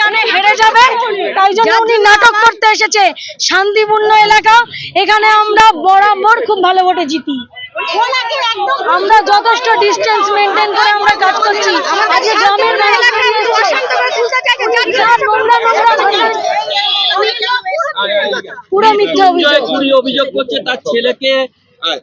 জানে হেরে যাবে তাই জন্য উনি নাটক করতে এসেছে। শান্তিপূর্ণ এলাকা এখানে আমরা বরাবর খুব ভালো ভোটে জিতি। আমরা যথেষ্ট ডিস্টেন্স মেনটেন করে আমরা কাজ করছি। আজকে গ্রামের পুরো মিথ্যা অভিযোগ। অভিযোগ করছে তার ছেলেকে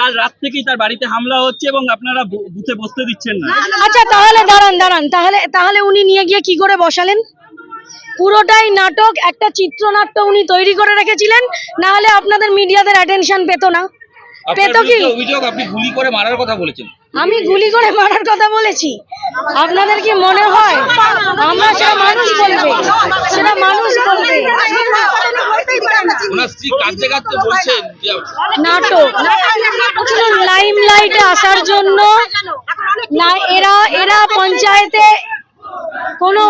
কাল রাত থেকেই তার বাড়িতে হামলা হচ্ছে এবং আপনারা বুথে বসতে দিচ্ছেন না। আচ্ছা তাহলে দাঁড়ান দাঁড়ান। তাহলে তাহলে উনি নিয়ে গিয়ে কি করে বসালেন? পুরোটাই নাটক একটা চিত্রনাট্য উনি তৈরি করে রেখেছিলেন না হলে আপনাদের মিডিয়াদের অ্যাটেনশন পেত না। পেত কি? অভিযোগ আপনি গুলি করে মারার কথা বলেছেন। আমি গুলি করে মারার কথা বলেছি। আপনাদের কি মনে হয় আমরা সেটা মানুষ বলবে? সেটা মানুষ বলবে। নাটক। লাইম লাইটে আসার জন্য না এরা এরা কোনো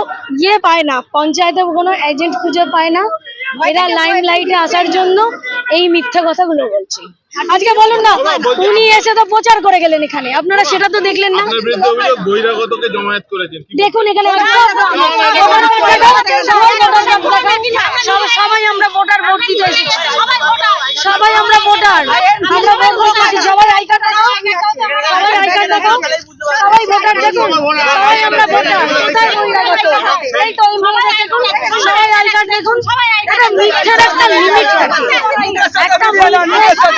ইয়ে পায় না পঞ্চায়েতে কোনো এজেন্ট খুঁজে পায় না। এরা লাইম লাইটে আসার জন্য এই মিথ্যা কথাগুলো বলছে। আজকে বলুন না উনি এসে তো প্রচার করে গেলেন এখানে। আপনারা সেটা তো দেখলেন না। দেখুন এখানে সবাই আমরা ভোটার ভোট দিতে এসেছি সবাই আমরা ভোটার আমরা ভোট দিতে এসেছি সবাই আই কার্ড দেখাও সবাই আই কার্ড দেখাও সবাই ভোটার দেখুন সবাই আমরা ভোটার কোথায় বহিরাগত এই তো এই মহিলা দেখুন। সবাই আই কার্ড দেখুন। একটা মিথ্যের একটা লিমিট থাকে একটা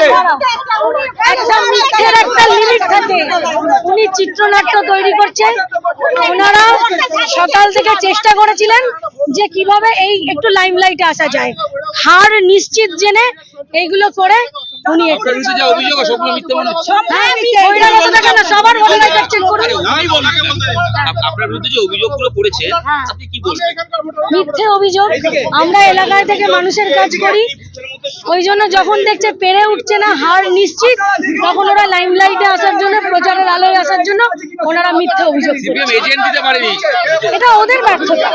একটা মিথ্যের একটা লিমিট থাকে উনি চিত্রনাট্য তৈরি করছেন ওনারা সকাল থেকে চেষ্টা করেছিলেন যে কীভাবে এই একটু লাইমলাইটে আসা যায়। হার নিশ্চিত জেনে এইগুলো করে উনি এ আপনার বিরুদ্ধে যে অভিযোগ সবগুলো মিথ্যে মনে হচ্ছে হ্যাঁ, বহিরাগতটা কেন? সবার ভোটার কার্ড করুন। আমি বলছি আপ- আপনার বিরুদ্ধে যে অভিযোগগুলো করেছে। আপনি কি বলবেন মিথ্যে অভিযোগ আমরা এলাকায় থেকে মানুষের কাজ করি ওই জন্য যখন দেখছে পেরে উঠছে না হার নিশ্চিত তখন ওরা লাইমলাইটে আসার জন্য প্রচারের আলোয় আসার জন্য ওনারা মিথ্যে অভিযোগ এটা ওদের ব্যর্থতা।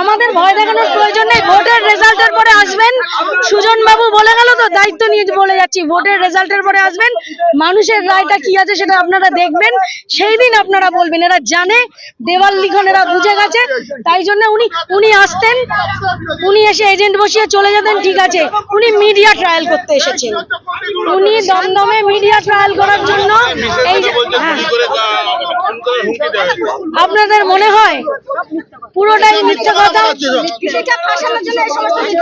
আমাদের ভয় দেখানোর প্রয়োজন নেই। ভোটের রেজাল্টের পরে আসবেন। সুজন বাবু বলে গেল তো দায়িত্ব নিয়ে বলে যাচ্ছি। ভোটের রেজাল্টের পরে আসবেন। মানুষের রায়টা কি আছে সেটা আপনারা দেখবেন। সেই দিন আপনারা বলবেন। এরা জানে দেওয়াল লিখন এরা বুঝে গেছে। তাই জন্য উনি উনি আসতেন। উনি এসে এজেন্ট বসিয়ে চলে যেতেন। ঠিক আছে। উনি মিডিয়া ট্রায়াল করতে এসেছেন। উনি দমদমে মিডিয়া ট্রায়াল করার জন্য এই হ্যাঁ। আপনাদের মনে হয় পুরোটাই মিথ্যে কথা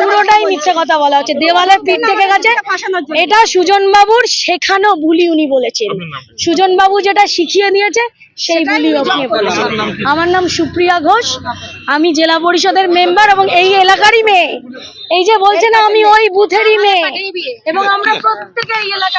পুরোটাই মিথ্যে কথা বলা হচ্ছে দেওয়ালে পিঠ থেকে গেছে এটা সুজন বাবুর শেখানো বুলি উনি বলেছেন সুজন বাবু যেটা শিখিয়ে দিয়েছে সেই বুলি আপনি বলেছেন আমার নাম সুপ্রিয়া ঘোষ আমি জেলা পরিষদের মেম্বার এবং এই এলাকারই মেয়ে এই যে বলছে না আমি ওই বুথেরই মেয়ে এবং আমরা প্রত্যেকে এই এলাকা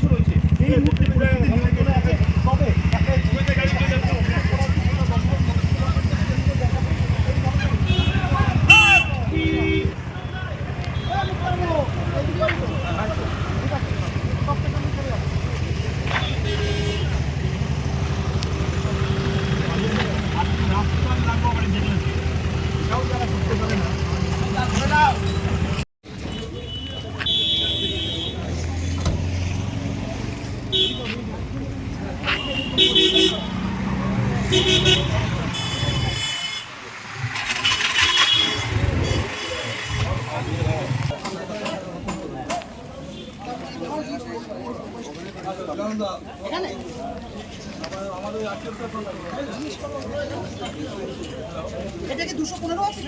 Продолжение следует... এখানে? এটা কি দুশো পনেরো আছে